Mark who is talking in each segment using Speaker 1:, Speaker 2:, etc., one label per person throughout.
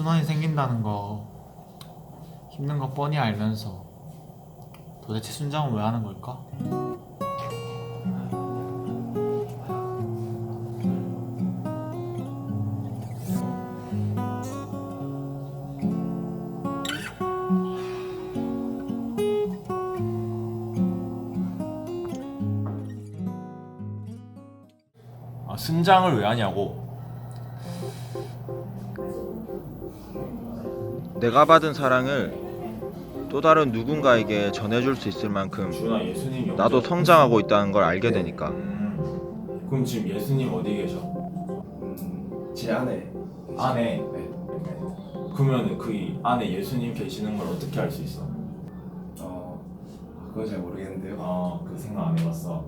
Speaker 1: 순환이 생긴다는 거 힘든 거 뻔히 알면서 도대체 순장은 왜 하는 걸까?
Speaker 2: 아, 순장을 왜 하냐고?
Speaker 3: 내가 받은 사랑을 또 다른 누군가에게 전해줄 수 있을 만큼
Speaker 2: 주나 예수님
Speaker 3: 나도 성장하고 있다는 걸 알게 되니까
Speaker 2: 음, 그럼 지금 예수님 어디 계셔?
Speaker 4: 음, 제 안에
Speaker 2: 안에.
Speaker 4: 네.
Speaker 2: 그러면 그 안에 예수님 계시는 걸 어떻게 알 수 있어?
Speaker 4: 어 그건 잘 모르겠는데요.
Speaker 2: 아, 그 생각 안 해봤어.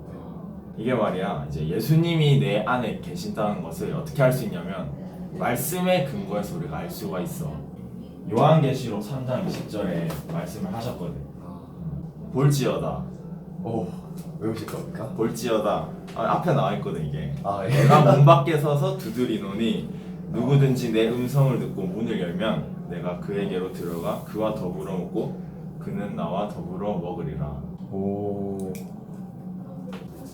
Speaker 2: 이게 말이야, 이제 예수님이 내 안에 계신다는 것을 어떻게 알 수 있냐면 말씀에 근거해서 우리가 알 수가 있어. 요한계시록 3장 20절에 말씀을 하셨거든. 볼지어다,
Speaker 4: 오 외우실 겁니까?
Speaker 2: 볼지어다. 아, 앞에 나와 있거든 이게.
Speaker 4: 아 예.
Speaker 2: 내가 문 밖에 서서 두드리노니 누구든지 내 음성을 듣고 문을 열면 내가 그에게로 들어가 그와 더불어 먹고 그는 나와 더불어 먹으리라.
Speaker 4: 오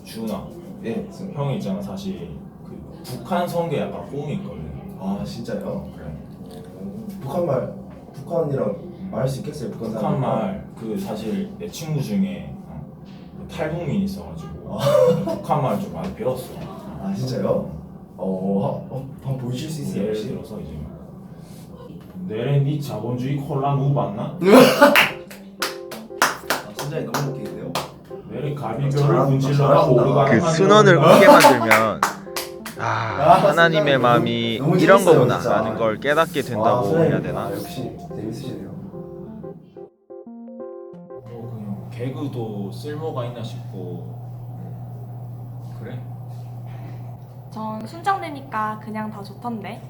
Speaker 2: 주은아,
Speaker 4: 예.
Speaker 2: 형이 있잖아 사실 그 북한 선교 약간 꿈이 있거든.
Speaker 4: 아 진짜요?
Speaker 2: 그래.
Speaker 4: 오, 북한 말 북한이랑 말할 수 있겠어요? 북한 사람.
Speaker 2: 북한 말 그 사실 내 친구 중에 어, 탈북민 있어가지고 북한 말 좀 많이 배웠어.
Speaker 4: 아 진짜요? 어, 하- 어 한번 보여주실 수 있어요
Speaker 2: 예를
Speaker 4: 혹시?
Speaker 2: 들어서 이제 내래 니 자본주의 콜라 무 봤나?
Speaker 4: 아, 진짜 너무 웃기는데요?
Speaker 2: 내래 가비뼈를 문질러가
Speaker 4: 잘한다.
Speaker 2: 오르가
Speaker 3: 그 순원을 웃게 만들면 아 하나님의
Speaker 4: 진짜
Speaker 3: 마음이
Speaker 4: 너무
Speaker 3: 이런
Speaker 4: 재밌어요,
Speaker 3: 거구나
Speaker 4: 진짜.
Speaker 3: 라는 걸 깨닫게
Speaker 4: 아,
Speaker 3: 된다고
Speaker 4: 선생님,
Speaker 3: 해야 되나
Speaker 4: 아, 역시 재밌으시네요.
Speaker 2: 뭐 그냥 개그도 쓸모가 있나 싶고 그래?
Speaker 5: 전 순장되니까 그냥 다 좋던데.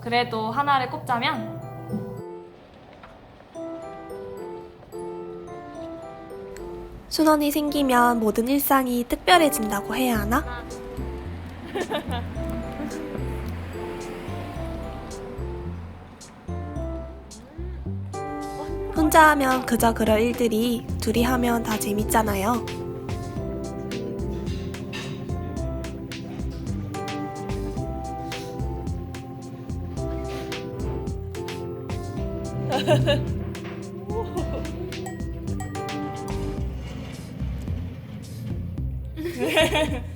Speaker 5: 그래도 하나를 꼽자면
Speaker 6: 순원이 생기면 모든 일상이 특별해진다고 해야 하나? 혼자 하면 그저 그럴 일들이 둘이 하면 다 재밌잖아요.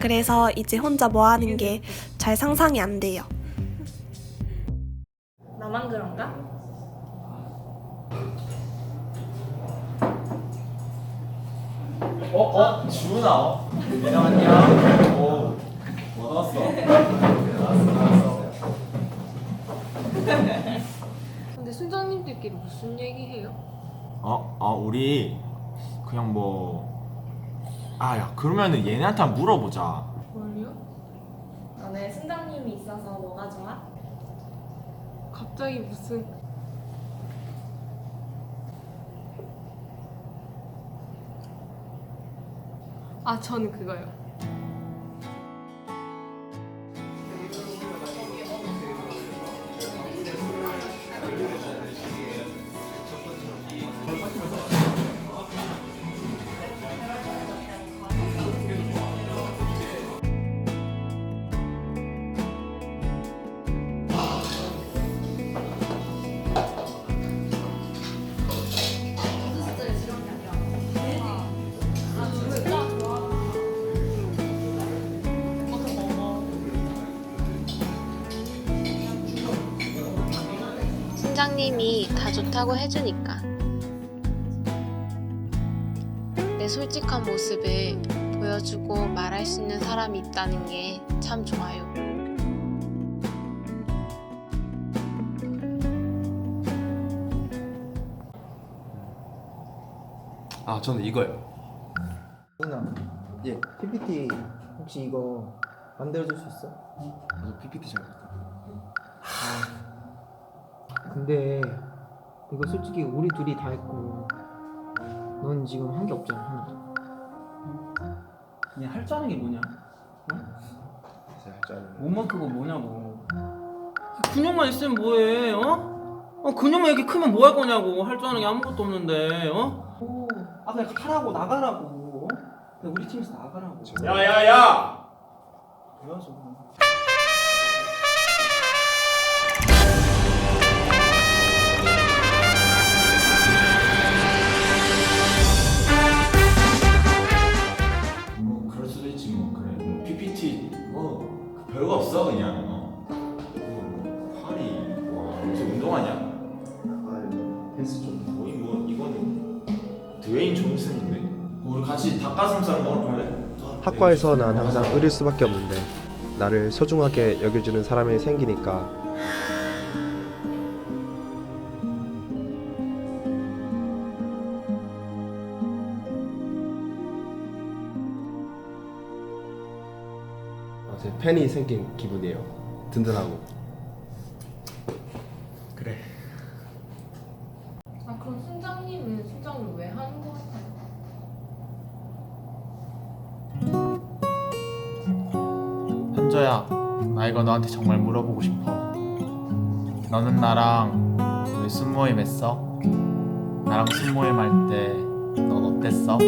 Speaker 6: 그래서 이제 혼자 뭐 하는 게 잘 상상이 안 돼요.
Speaker 5: 나만 그런가?
Speaker 2: 어? 어? 주은아 어? 민영 안녕 오, 못 왔어
Speaker 7: 근데 순장님들끼리 무슨 얘기해요?
Speaker 2: 어? 아 우리 그냥 뭐 아 야 그러면은 얘네한테 한번 물어보자
Speaker 7: 뭘요?
Speaker 5: 너네 순장님이 있어서 뭐가 좋아?
Speaker 7: 갑자기 무슨 아 저는 그거요.
Speaker 8: 순장님이 다 좋다고 해주니까 내 솔직한 모습을 보여주고 말할 수 있는 사람이 있다는 게 참 좋아요.
Speaker 4: 아 저는 이거요.
Speaker 9: 누나, 예, PPT 혹시 이거 만들어줄 수 있어?
Speaker 4: 저 PPT 잘.
Speaker 9: 근데 이거 솔직히 우리 둘이 다 했고 넌 지금 한 게 없잖아 하나도.
Speaker 10: 그냥 할 줄 아는 게 뭐냐?
Speaker 4: 제가 할줄 아는.
Speaker 10: 몸만 크고 뭐냐고. 그 근육만 있으면 뭐해 어? 어 근육만 이렇게 크면 뭐 할 거냐고 할 줄 아는 게 아무것도 없는데 어? 오, 아 그냥 하라고 나가라고 어? 그냥 우리 팀에서 나가라고
Speaker 2: 야야야!
Speaker 10: 뭐야 저
Speaker 11: 아 헬스 좀
Speaker 2: 거의 뭐 이거는 드웨인 존슨인데 우리 같이 닭가슴살 먹으러 갈래?
Speaker 4: 학과에서 난 항상 어릴 수밖에 없는데 나를 소중하게 여겨주는 사람이 생기니까 아, 제 팬이 생긴 기분이에요. 든든하고.
Speaker 1: 그래 현저야 나 이거 너한테 정말 물어보고 싶어 너는 나랑 왜 순모임 했어? 나랑 순모임 할 때 넌 어땠어?